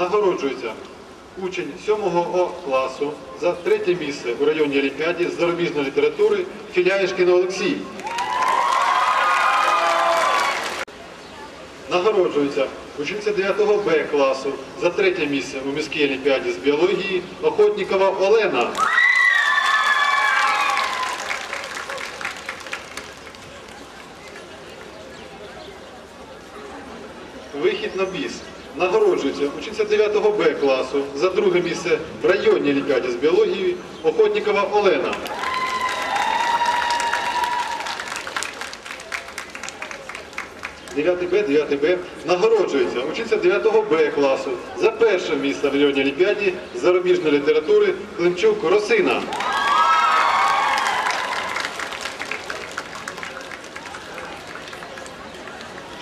Нагороджується учень 7 О класу за третє місце у районній олімпіаді з зарубіжної літератури Філяєшкін Олексій. Нагороджується учениця 9-го Б класу за третє місце у міській олімпіаді з біології Охотнікова Олена. Вихід на біс. Нагороджується учениця 9 Б класу за друге місце в районній олімпіаді з біології Охотнікова Олена. Дев'ятий Б, 9 Б нагороджується учениця 9 Б класу за перше місце в районній олімпіаді з зарубіжної літератури Климчук Росина.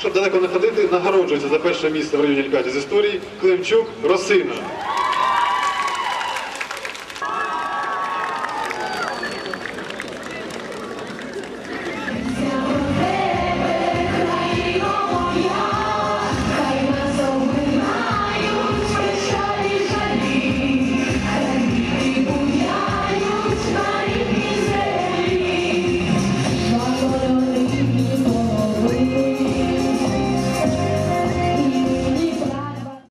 Щоб далеко не ходити, нагороджується за перше місце в районі лікарні з історії Климчук Росина.